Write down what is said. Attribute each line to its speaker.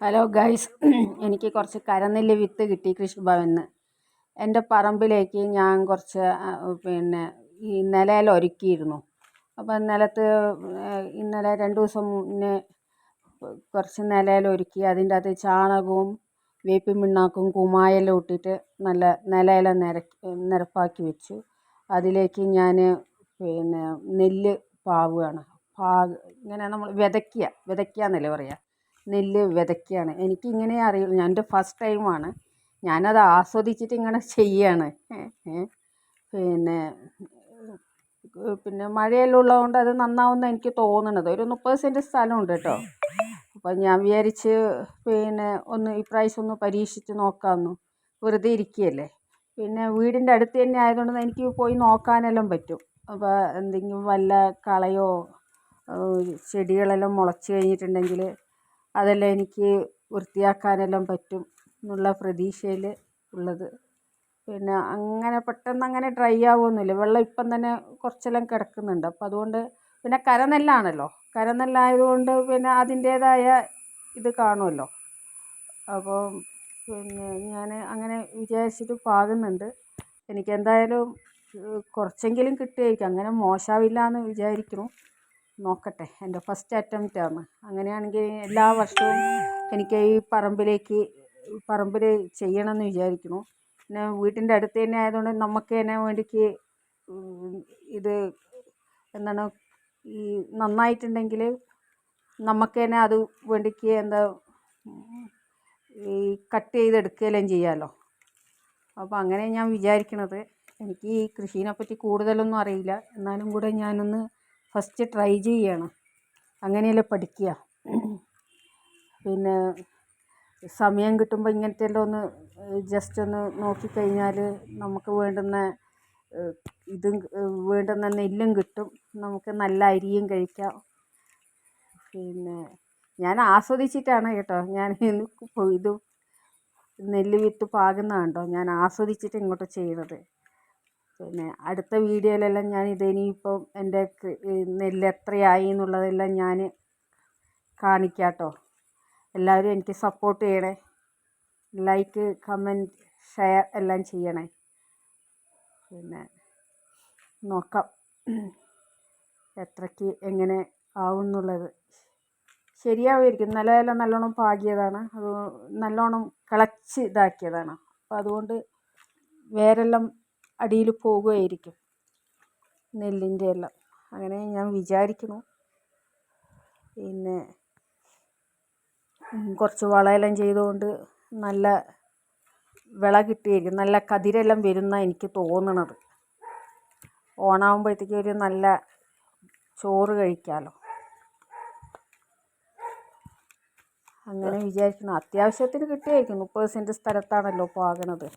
Speaker 1: Hello guys എനിക്ക് കുറച്ച് കരനെല്ല് വിത്ത് കിട്ടി കൃഷിഭവനിന്ന്. എന്റെ പറമ്പിലേക്ക് ഞാൻ കുറച്ച് പിന്നെ ഈ നിലയിൽ ഒരുക്കിയിരുന്നു. അപ്പം നിലത്ത് ഇന്നലെ രണ്ട് ദിവസം മുന്നേ കുറച്ച് നിലയിൽ ഒരുക്കി. അതിന്റെ അകത്ത് ചാണകവും വേപ്പിൻ പിണ്ണാക്കും കുമായെല്ലാം ഇട്ടിട്ട് നല്ല നിലയെല്ലാം നിരക്കി നിരപ്പാക്കി വെച്ചു. അതിലേക്ക് ഞാൻ പിന്നെ നെല്ല് പാവുകയാണ്. പാ ഇങ്ങനെ നമ്മൾ വിതയ്ക്കുക വിതയ്ക്കുക എന്നല്ലേ പറയുക നെല്ല് വിതയ്ക്കുകയാണ് എനിക്കിങ്ങനെ അറിയുള്ളൂ ഞാൻ എന്റെ ഫസ്റ്റ് ടൈമാണ് ഞാനത് ആസ്വദിച്ചിട്ട് ഇങ്ങനെ ചെയ്യുകയാണ് പിന്നെ പിന്നെ മഴയെല്ലാം ഉള്ളതുകൊണ്ട് അത് നന്നാവുമെന്ന് എനിക്ക് തോന്നണത്. ഒരു മുപ്പത് സെന്റ് സ്ഥലമുണ്ട് കേട്ടോ. അപ്പം ഞാൻ വിചാരിച്ച് പിന്നെ ഒന്ന് ഇപ്രാവശ്യം ഒന്ന് പരീക്ഷിച്ച് നോക്കാമെന്ന്. വെറുതെ ഇരിക്കുകയല്ലേ. പിന്നെ വീടിന്റെ അടുത്ത് തന്നെ ആയതുകൊണ്ട് എനിക്ക് പോയി നോക്കാനെല്ലാം പറ്റും. അപ്പോൾ എന്തെങ്കിലും വല്ല കളയോ ചെടികളെല്ലാം മുളച്ച് കഴിഞ്ഞിട്ടുണ്ടെങ്കിൽ അതെല്ലാം എനിക്ക് വൃത്തിയാക്കാനെല്ലാം പറ്റും എന്നുള്ള പ്രതീക്ഷയിൽ ഉള്ളത്. പിന്നെ അങ്ങനെ പെട്ടെന്ന് അങ്ങനെ ഡ്രൈ ആവുകയൊന്നുമില്ല വെള്ളം ഇപ്പം തന്നെ കുറച്ചെല്ലാം കിടക്കുന്നുണ്ട്. അപ്പം അതുകൊണ്ട് പിന്നെ കരനെല്ലാണല്ലോ. കരനെല്ലായതുകൊണ്ട് പിന്നെ അതിന്റേതായ ഇത് കാണുമല്ലോ. അപ്പോൾ പിന്നെ ഞാൻ അങ്ങനെ വിചാരിച്ചിട്ട് പാകുന്നുണ്ട് എനിക്കെന്തായാലും കുറച്ചെങ്കിലും കിട്ടുമായിരിക്കും അങ്ങനെ മോശമാവില്ല എന്ന് വിചാരിക്കുന്നു. നോക്കട്ടെ. എന്റെ ഫസ്റ്റ് അറ്റംപ്റ്റ് ആണ്. അങ്ങനെയാണെങ്കിൽ എല്ലാ വർഷവും എനിക്ക് ഈ പറമ്പിലേക്ക് പറമ്പിൽ ചെയ്യണമെന്ന് വിചാരിക്കുന്നു. പിന്നെ വീട്ടിന്റെ അടുത്ത് തന്നെ ആയതുകൊണ്ട് നമുക്ക് തന്നെ വേണ്ടിക്ക് ഇത് എന്താണ് ഈ നന്നായിട്ടുണ്ടെങ്കിൽ നമുക്ക് തന്നെ അത് വേണ്ടിക്ക് എന്താ ഈ കട്ട് ചെയ്തെടുക്കുകയെല്ലാം ചെയ്യാമല്ലോ അപ്പോൾ അങ്ങനെ ഞാൻ വിചാരിക്കണത്. എനിക്ക് ഈ കൃഷീനെ പറ്റി കൂടുതലൊന്നും അറിയില്ല. എന്നാലും കൂടെ ഞാനൊന്ന് ഫസ്റ്റ് ട്രൈ ചെയ്യണം. അങ്ങനെയല്ലേ പഠിക്കുക. പിന്നെ സമയം കിട്ടുമ്പോൾ ഇങ്ങനത്തെ എല്ലാം ഒന്ന് ജസ്റ്റ് ഒന്ന് നോക്കിക്കഴിഞ്ഞാൽ നമുക്ക് വേണ്ടുന്ന ഇതും വേണ്ടുന്ന നെല്ലും കിട്ടും. നമുക്ക് നല്ല അരിയും കഴിക്കാം. പിന്നെ ഞാൻ ആസ്വദിച്ചിട്ടാണ് കേട്ടോ. ഞാൻ ഇത് നെല്ല് വിത്ത് പാകുന്നത് കണ്ടോ? ഞാൻ ആസ്വദിച്ചിട്ട് ഇങ്ങോട്ട് ചെയ്യുന്നത് പിന്നെ അടുത്ത വീഡിയോയിലെല്ലാം ഞാൻ ഇത് ഇനിയിപ്പം എന്റെ നെല്ല് എത്രയായി എന്നുള്ളതെല്ലാം ഞാൻ കാണിക്കാം കേട്ടോ എല്ലാവരും എനിക്ക് സപ്പോർട്ട് ചെയ്യണേ. ലൈക്ക് കമന്റ് ഷെയർ എല്ലാം ചെയ്യണേ. പിന്നെ നോക്കാം എത്രയ്ക്ക് എങ്ങനെ ആവും എന്നുള്ളത്. ശരിയാവുമായിരിക്കും. നിലമെല്ലാം നല്ലോണം പാകിയതാണ്. അത് നല്ലോണം കിളച്ച് ഇതാക്കിയതാണ്. അപ്പോൾ അതുകൊണ്ട് വേരെല്ലാം അടിയിൽ പോകുമായിരിക്കും നെല്ലിന്റെ എല്ലാം. അങ്ങനെ ഞാൻ വിചാരിക്കുന്നു. പിന്നെ കുറച്ച് വളമെല്ലാം ചെയ്തുകൊണ്ട് നല്ല വിള കിട്ടിയിരിക്കും നല്ല കതിരെല്ലാം വരുന്ന എനിക്ക് തോന്നണത്. ഓണാകുമ്പോഴത്തേക്കും ഒരു നല്ല ചോറ് കഴിക്കാമല്ലോ അങ്ങനെ വിചാരിക്കുന്നു. അത്യാവശ്യത്തിന് കിട്ടിയായിരിക്കും മുപ്പത് സെന്റ് സ്ഥലത്താണല്ലോ പാകണത്.